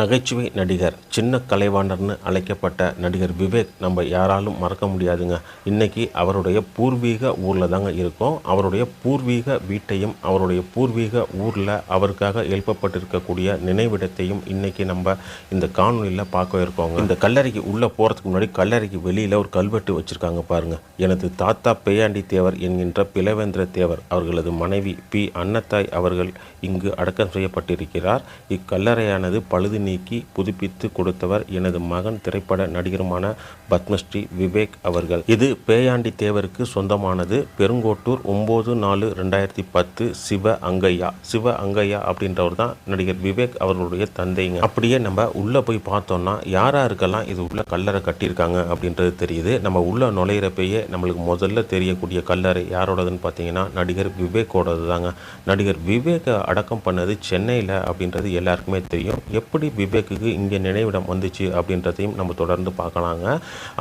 நகைச்சுவை நடிகர் சின்ன கலைவாணர்னு அழைக்கப்பட்ட நடிகர் விவேக் நம்ம யாராலும் மறக்க முடியாதுங்க. இன்னைக்கு அவருடைய பூர்வீக ஊரில் தாங்க இருக்கோம். அவருடைய பூர்வீக வீட்டையும் அவருடைய பூர்வீக ஊரில் அவருக்காக எழுப்பப்பட்டிருக்கக்கூடிய நினைவிடத்தையும் இன்னைக்கு நம்ம இந்த காணொலியில் பார்க்க இருக்கோங்க. இந்த கல்லறைக்கு உள்ளே போகிறதுக்கு முன்னாடி கல்லறைக்கு வெளியில் ஒரு கல்வெட்டு வச்சுருக்காங்க பாருங்கள் எனது தாத்தா பேயாண்டி தேவர் என்கின்ற பிளவேந்திர தேவர் அவர்களது மனைவி பி. அன்னத்தாய் அவர்கள் இங்கு அடக்கம் செய்யப்பட்டிருக்கிறார். இக்கல்லறையானது பழுது நீக்கி புதுப்பித்து கொடுத்தவர் எனது மகன் திரைப்பட நடிகருமான பத்மஸ்ரீ விவேக் அவர்கள். இது பேயாண்டி தேவருக்கு சொந்தமானது. பெருங்கோட்டூர் ஒம்பது நாலு ரெண்டாயிரத்தி பத்து சிவ அங்கையா. சிவ அங்கையா அப்படின்றவர் தான் நடிகர் விவேக் அவர்களுடைய தந்தைங்க. அப்படியே நம்ம உள்ளே போய் பார்த்தோம்னா யாரா இருக்கலாம் இது உள்ள கல்லறை கட்டியிருக்காங்க அப்படின்றது தெரியுது. நம்ம உள்ள நுழையிறப்பயே நம்மளுக்கு முதல்ல தெரியக்கூடிய கல்லறை யாரோடதுன்னு பார்த்தீங்கன்னா நடிகர் விவேக்கோடது தாங்க நடிகர் விவேக்கை அடக்கம் பண்ணது சென்னையில் அப்படின்றது எல்லாருக்குமே தெரியும். எப்படி விவேக்குக்கு இங்கே நினைவிடம் வந்துச்சு அப்படின்றதையும் நம்ம தொடர்ந்து பார்க்கலாங்க.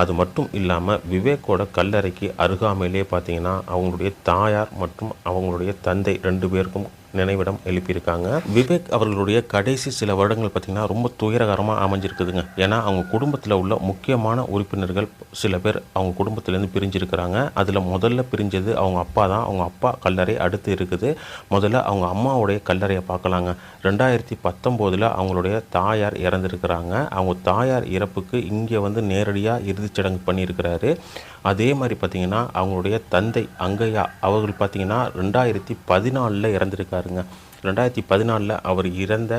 அது மட்டும் இல்லாமல் விவேக்கோட கல்லறைக்கு அருகாமையிலே பார்த்தீங்கன்னா அவங்களுடைய தாயார் மற்றும் அவங்களுடைய தந்தை ரெண்டு பேருக்கும் நினைவிடம் எழுப்பியிருக்காங்க. விவேக் அவர்களுடைய கடைசி சில வருடங்கள் பார்த்திங்கன்னா ரொம்ப துயரகரமாக அமைஞ்சிருக்குதுங்க. ஏன்னா அவங்க குடும்பத்தில் உள்ள முக்கியமான உறுப்பினர்கள் சில பேர் அவங்க குடும்பத்திலேருந்து பிரிஞ்சிருக்கிறாங்க. அதில் முதல்ல பிரிஞ்சது அவங்க அப்பா தான். அவங்க அப்பா கல்லறை அடுத்து இருக்குது. முதல்ல அவங்க அம்மாவுடைய கல்லறையை பார்க்கலாங்க. ரெண்டாயிரத்தி பத்தொம்போதில் அவங்களுடைய தாயார் இறந்துருக்கிறாங்க. அவங்க தாயார் இறப்புக்கு இங்கே வந்து நேரடியாக இறுதிச்சடங்கு பண்ணியிருக்கிறாரு. அதே மாதிரி பார்த்திங்கன்னா அவங்களுடைய தந்தை அங்கையா அவர்கள் பார்த்திங்கன்னா ரெண்டாயிரத்தி பதினாலில் இறந்துருக்காருங்க. ரெண்டாயிரத்தி பதினாலில் அவர் இறந்த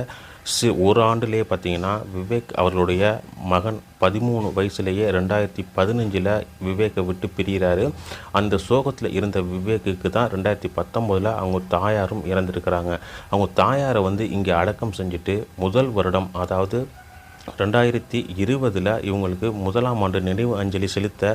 சி ஒரு ஆண்டுலேயே பார்த்தீங்கன்னா விவேக் அவர்களுடைய மகன் பதிமூணு வயசுலேயே ரெண்டாயிரத்தி பதினஞ்சில் விவேக்கை விட்டு பிரிகிறாரு. அந்த சோகத்தில் இருந்த விவேக்குக்கு தான் ரெண்டாயிரத்தி பத்தொம்போதில் அவங்க தாயாரும் இறந்துருக்கிறாங்க. அவங்க தாயாரை வந்து இங்கே அடக்கம் செஞ்சுட்டு முதல் வருடம் அதாவது ரெண்டாயிரத்தி இருபதில் இவங்களுக்கு முதலாம் ஆண்டு நினைவு அஞ்சலி செலுத்த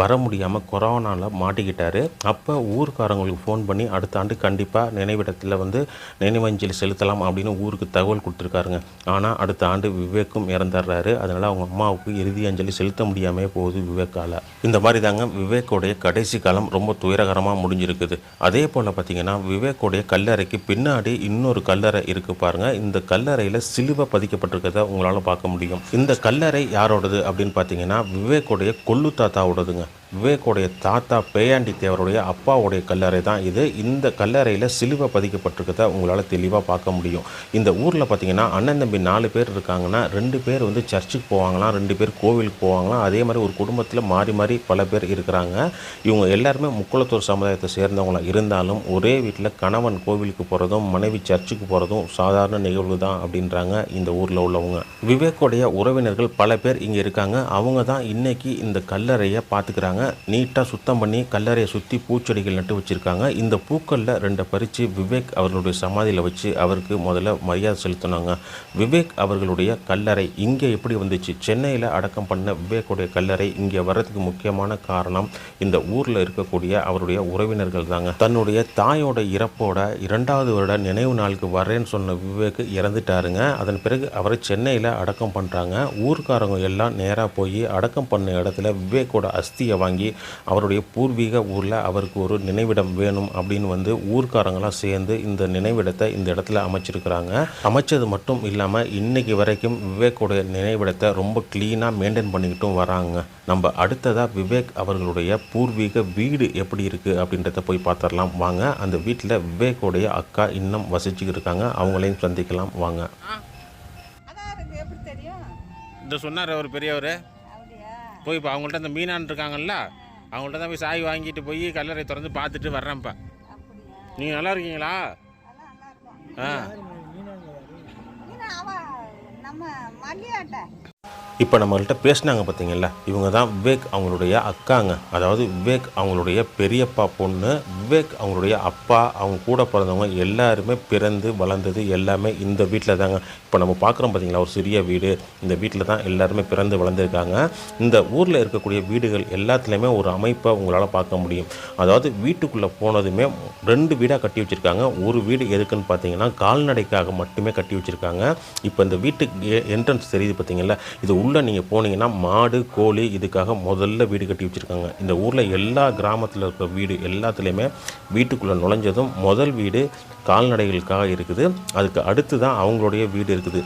வர முடியாமல் கொரோனாவில் மாட்டிக்கிட்டார். அப்போ ஊருக்காரங்களுக்கு ஃபோன் பண்ணி அடுத்த ஆண்டு கண்டிப்பாக நினைவிடத்தில் வந்து நினைவு அஞ்சலி செலுத்தலாம் அப்படின்னு ஊருக்கு தகவல் கொடுத்துருக்காருங்க. ஆனால் அடுத்த ஆண்டு விவேக்கும் இறந்துடுறாரு. அதனால் அவங்க அம்மாவுக்கு இறுதி அஞ்சலி செலுத்த முடியாமே போகுது விவேக்கால். இந்த மாதிரி தாங்க விவேக்கோடைய கடைசி காலம் ரொம்ப துயரகரமாக முடிஞ்சிருக்குது. அதே போல் பார்த்தீங்கன்னா விவேக்கோடைய கல்லறைக்கு பின்னாடி இன்னொரு கல்லறை இருக்குது பாருங்கள் இந்த கல்லறையில் சிலுவை பதிக்கப்பட்டிருக்கிறத உங்களால் பார்க்க முடியும். இந்த கல்லறை யாரோடது அப்படின்னு பார்த்தீங்கன்னா விவேக்குடைய கொள்ளு தாத்தாவோடதுங்க. விவேக்கோடைய தாத்தா பேயாண்டி தேவருடைய அப்பாவுடைய கல்லறை தான் இது. இந்த கல்லறையில் சிலுவை பதிக்கப்பட்டிருக்கிறத உங்களால் தெளிவாக பார்க்க முடியும். இந்த ஊரில் பார்த்தீங்கன்னா அண்ணன் தம்பி நாலு பேர் இருக்காங்கன்னா ரெண்டு பேர் வந்து சர்ச்சுக்கு போவாங்களாம் ரெண்டு பேர் கோவிலுக்கு போவாங்களாம். அதே மாதிரி ஒரு குடும்பத்தில் மாறி மாறி பல பேர் இருக்கிறாங்க. இவங்க எல்லாருமே முக்குளத்தூர் சமுதாயத்தை சேர்ந்தவங்களாம் இருந்தாலும் ஒரே வீட்டில் கணவன் கோவிலுக்கு போகிறதும் மனைவி சர்ச்சுக்கு போகிறதும் சாதாரண நிகழ்வு தான் அப்படின்றாங்க இந்த ஊரில் உள்ளவங்க. விவேக்கோடைய உறவினர்கள் பல பேர் இங்கே இருக்காங்க. அவங்க தான் இன்றைக்கி இந்த கல்லறையை பார்த்துக்கிறாங்க. நீட்டாக சுத்தம் பண்ணி கல்லறையை சுற்றி பூச்செடிகள் நட்டு வச்சுருக்காங்க. இந்த பூக்களில் ரெண்டை பறித்து விவேக் அவர்களுடைய சமாதியில் வச்சு அவருக்கு முதல்ல மரியாதை செலுத்தினாங்க. விவேக் அவர்களுடைய கல்லறை இங்கே எப்படி வந்துச்சு? சென்னையில் அடக்கம் பண்ண விவேக்குடைய கல்லறை இங்கே வர்றதுக்கு முக்கியமான காரணம் இந்த ஊரில் இருக்கக்கூடிய அவருடைய உறவினர்கள் தாங்க. தன்னுடைய தாயோட இறப்போட இரண்டாவது வருட நினைவு நாளுக்கு வரேன்னு சொன்ன விவேக் இறந்துட்டாருங்க. அதன் பிறகு அவரை சென்னையில் அடக்கம் பண்ணுறாங்க ஊர்க்காரங்க எல்லாம் நேராக போய் அடக்கம் பண்ண இடத்துல விவேக்கோட அஸ்தியை வாங்கி அவருடைய பூர்வீக ஊரில் அவருக்கு ஒரு நினைவிடம் வேணும் அப்படின்னு வந்து ஊர்க்காரங்களாம் சேர்ந்து இந்த நினைவிடத்தை இந்த இடத்துல அமைச்சிருக்கிறாங்க. அமைச்சது மட்டும் இல்லாமல் இன்னைக்கு வரைக்கும் விவேக்கோடைய நினைவிடத்தை ரொம்ப க்ளீனாக மெயின்டைன் பண்ணிக்கிட்டும் வராங்க. நம்ம அடுத்ததாக விவேக் அவர்களுடைய பூர்வீக வீடு எப்படி இருக்குது அப்படின்றத போய் பார்த்துடலாம் வாங்க அந்த வீட்டில் விவேக்கோடைய அக்கா இன்னும் வசிச்சுக்கிட்டு இருக்காங்க. அவங்களையும் சந்திக்கலாம். வாங்க. இந்த சொன்னார் அவர் பெரியவர். போய் இப்போ அவங்கள்ட்ட இந்த மீனான் இருக்காங்கல்ல அவங்கள்ட்ட தான் போய் சாய் வாங்கிட்டு போய் கல்லறை திறந்து பார்த்துட்டு வர்றேன்ப்பா. நீங்கள் நல்லா இருக்கீங்களா? ஆ. இப்போ நம்மள்கிட்ட பேசினாங்க பார்த்தீங்களா இவங்க தான் விவேக் அவங்களுடைய அக்காங்க. அதாவது விவேக் அவங்களுடைய பெரியப்பா பொண்ணு விவேக் அவங்களுடைய அப்பா அவங்க கூட பிறந்தவங்க எல்லாருமே பிறந்து வளர்ந்தது எல்லாமே இந்த வீட்டில் தாங்க. இப்போ நம்ம பார்க்குறோம் பார்த்தீங்களா ஒரு சிறிய வீடு இந்த வீட்டில் தான் எல்லாருமே பிறந்து வளர்ந்துருக்காங்க. இந்த ஊரில் இருக்கக்கூடிய வீடுகள் எல்லாத்துலேயுமே ஒரு அமைப்பை உங்களால் பார்க்க முடியும். அதாவது வீட்டுக்குள்ளே போனதுமே ரெண்டு வீடாக கட்டி வச்சுருக்காங்க. ஒரு வீடு எதுக்குன்னு பார்த்தீங்கன்னா கால்நடைக்காக மட்டுமே கட்டி வச்சுருக்காங்க. இப்போ இந்த வீட்டுக்கு என்ட்ரன்ஸ் தெரியுது பார்த்தீங்களா இது உள்ளே நீங்கள் போனீங்கன்னா மாடு கோழி இதுக்காக முதல்ல வீடு கட்டி வச்சுருக்காங்க. இந்த ஊரில் எல்லா கிராமத்தில் இருக்கிற வீடு எல்லாத்துலேயுமே வீட்டுக்குள்ளே நுழைஞ்சதும் முதல் வீடு கால்நடைகளுக்காக இருக்குது. அதுக்கு அடுத்து தான் அவங்களுடைய வீடு இருக்குது.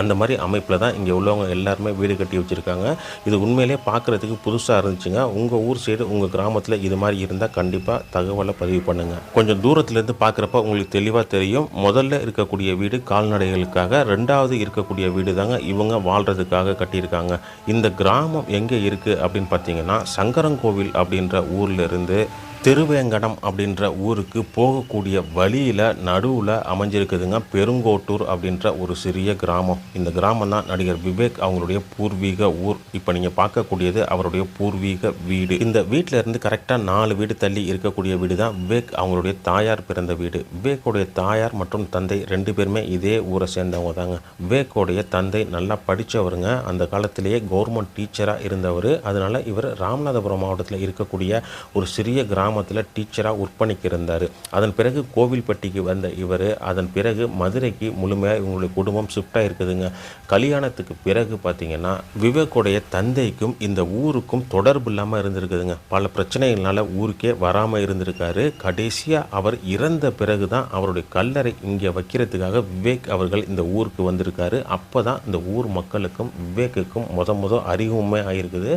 அந்த மாதிரி அமைப்பில் தான் இங்கே உள்ளவங்க எல்லாருமே வீடு கட்டி வச்சுருக்காங்க. இது உண்மையிலே பார்க்குறதுக்கு புதுசாக இருந்துச்சுங்க. உங்கள் ஊர் சைடு உங்கள் கிராமத்தில் இது மாதிரி இருந்தால் கண்டிப்பாக தகவலை பதிவு பண்ணுங்கள் கொஞ்சம் தூரத்துலேருந்து பார்க்குறப்ப உங்களுக்கு தெளிவாக தெரியும். முதல்ல இருக்கக்கூடிய வீடு கால்நடைகளுக்காக ரெண்டாவது இருக்கக்கூடிய வீடு தாங்க இவங்க வாழ்கிறதுக்காக கட்டியிருக்காங்க. இந்த கிராமம் எங்கே இருக்குது அப்படின்னு பார்த்தீங்கன்னா சங்கரங்கோவில் அப்படின்ற ஊர்லேருந்து திருவேங்கடம் அப்படின்ற ஊருக்கு போகக்கூடிய வழியில் நடுவில் அமைஞ்சிருக்குதுங்க பெருங்கோட்டூர் அப்படின்ற ஒரு சிறிய கிராமம். இந்த கிராமம் தான் நடிகர் விவேக் அவங்களுடைய பூர்வீக ஊர். இப்போ நீங்கள் பார்க்கக்கூடியது அவருடைய பூர்வீக வீடு. இந்த வீட்டில் இருந்து கரெக்டாக நாலு வீடு தள்ளி இருக்கக்கூடிய வீடு தான் விவேக் அவங்களுடைய தாயார் பிறந்த வீடு. விவேக்குடைய தாயார் மற்றும் தந்தை ரெண்டு பேருமே இதே ஊரை சேர்ந்தவங்க தாங்க விவேக்குடைய தந்தை நல்லா படித்தவருங்க அந்த காலத்திலேயே கவர்மெண்ட் டீச்சராக இருந்தவர். அதனால் இவர் ராமநாதபுரம் மாவட்டத்தில் இருக்கக்கூடிய ஒரு சிறிய கிராமத்தில் டீச்சராக ஒர்க் இருந்தார் அதன் பிறகு கோவில்பட்டிக்கு வந்த இவர் அதன் பிறகு மதுரைக்கு முழுமையாக இவங்களுடைய குடும்பம் ஷிஃப்டாக ஆகிருக்குதுங்க கல்யாணத்துக்கு பிறகு பார்த்தீங்கன்னா விவேக்குடைய தந்தைக்கும் இந்த ஊருக்கும் தொடர்பு இல்லாமல் இருந்திருக்குதுங்க. பல பிரச்சனைகள்னால ஊருக்கே வராமல் இருந்திருக்காரு. கடைசியாக அவர் இறந்த பிறகு தான் அவருடைய கல்லறை இங்கே வைக்கிறதுக்காக விவேக் அவர்கள் இந்த ஊருக்கு வந்திருக்காரு. அப்போ தான் இந்த ஊர் மக்களுக்கும் விவேக்குக்கும் முத முத அறிவுமே ஆகிருக்குது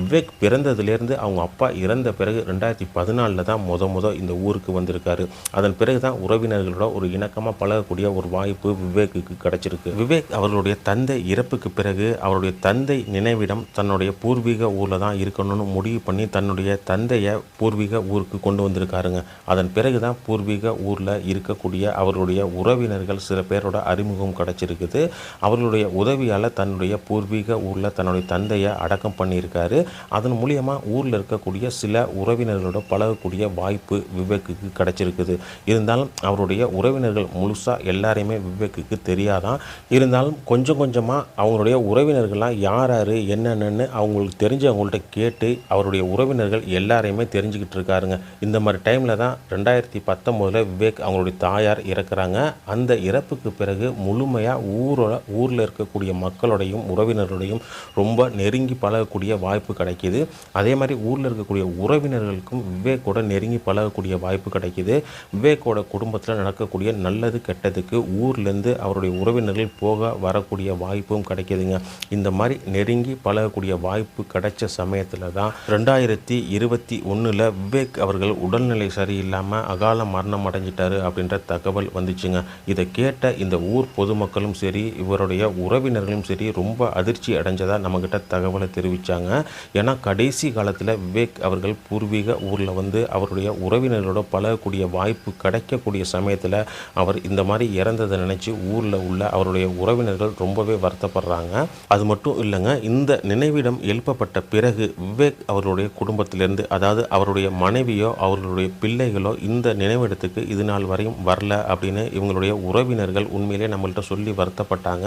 விவேக் பிறந்ததுலேருந்து அவங்க அப்பா இறந்த பிறகு ரெண்டாயிரத்தி பதினாலில் தான் முத முத இந்த ஊருக்கு வந்திருக்காரு. அதன் பிறகு தான் உறவினர்களோட ஒரு இணக்கமாக பழகக்கூடிய ஒரு வாய்ப்பு விவேக்குக்கு கிடைச்சிருக்கு. விவேக் அவர்களுடைய தந்தை இறப்புக்கு பிறகு அவருடைய தந்தை நினைவிடம் தன்னுடைய பூர்வீக ஊரில் தான் இருக்கணும்னு முடிவு பண்ணி தன்னுடைய தந்தையை பூர்வீக ஊருக்கு கொண்டு வந்திருக்காருங்க. அதன் பிறகு தான் பூர்வீக ஊரில் இருக்கக்கூடிய அவருடைய உறவினர்கள் சில பேரோட அறிமுகம் கிடைச்சிருக்குது. அவர்களுடைய உதவியால் தன்னுடைய பூர்வீக ஊரில் தன்னுடைய தந்தையை அடக்கம் பண்ணியிருக்காரு. அதன் மூலியமாக ஊரில் இருக்கக்கூடிய சில உறவினர்களோட பழகக்கூடிய வாய்ப்பு விவேக்குக்கு கிடைச்சிருக்குது. இருந்தாலும் அவருடைய உறவினர்கள் முழுசாக எல்லாரையுமே விவேக்குக்கு தெரியாதான். இருந்தாலும் கொஞ்சம் கொஞ்சமாக அவங்களுடைய உறவினர்கள்லாம் யார் யார் என்னென்னு அவங்களுக்கு தெரிஞ்சவங்கள்ட்ட கேட்டு அவருடைய உறவினர்கள் எல்லாரையுமே தெரிஞ்சுக்கிட்டு இருக்காருங்க. இந்த மாதிரி டைமில் தான் ரெண்டாயிரத்தி பத்தொம்போதில் விவேக் அவங்களுடைய தாயார் இறக்குறாங்க. அந்த இறப்புக்கு பிறகு முழுமையாக ஊரோட ஊரில் இருக்கக்கூடிய மக்களோடையும் உறவினர்களோடையும் ரொம்ப நெருங்கி பழகக்கூடிய வாய்ப்பு கிடைக்கிது. அதே மாதிரி ஊரில் இருக்கக்கூடிய உறவினர்களுக்கும் விவேக்கோட நெருங்கி பழகக்கூடிய வாய்ப்பு கிடைக்கிது. விவேக்கோட குடும்பத்தில் நடக்கக்கூடிய நல்லது கெட்டதுக்கு ஊர்லேருந்து அவருடைய உறவினர்கள் போக வரக்கூடிய வாய்ப்பும் கிடைக்கிதுங்க. இந்த மாதிரி நெருங்கி பழகக்கூடிய வாய்ப்பு கிடைச்ச சமயத்தில் தான் ரெண்டாயிரத்தி இருபத்தி ஒன்றில் விவேக் அவர்கள் உடல்நிலை சரியில்லாமல் அகால மரணம் அடைஞ்சிட்டாரு அப்படின்ற தகவல் வந்துச்சுங்க. இதை கேட்ட இந்த ஊர் பொதுமக்களும் சரி இவருடைய உறவினர்களும் சரி ரொம்ப அதிர்ச்சி அடைஞ்சதாக நம்மக்கிட்ட தகவலை தெரிவித்தாங்க ஏன்னா கடைசி காலத்தில் விவேக் அவர்கள் பூர்வீக ஊரில் வந்து அவருடைய உறவினர்களோட பழகக்கூடிய வாய்ப்பு கிடைக்கக்கூடிய சமயத்தில் அவர் இந்த மாதிரி இறந்ததை நினச்சி ஊரில் உள்ள அவருடைய உறவினர்கள் ரொம்பவே வருத்தப்படுறாங்க. அது மட்டும் இல்லைங்க இந்த நினைவிடம் எழுப்பப்பட்ட பிறகு விவேக் அவர்களுடைய குடும்பத்திலேருந்து அதாவது அவருடைய மனைவியோ அவர்களுடைய பிள்ளைகளோ இந்த நினைவிடத்துக்கு இது நாள் வரையும் வரல அப்படின்னு இவங்களுடைய உறவினர்கள் உண்மையிலே நம்மள்கிட்ட சொல்லி வருத்தப்பட்டாங்க.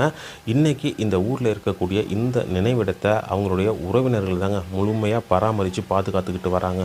இன்றைக்கி இந்த ஊரில் இருக்கக்கூடிய இந்த நினைவிடத்தை அவங்களுடைய உறவினர்கள் தாங்க முழுமையாக பராமரித்து பாதுகாத்துக்கிட்டு வராங்க.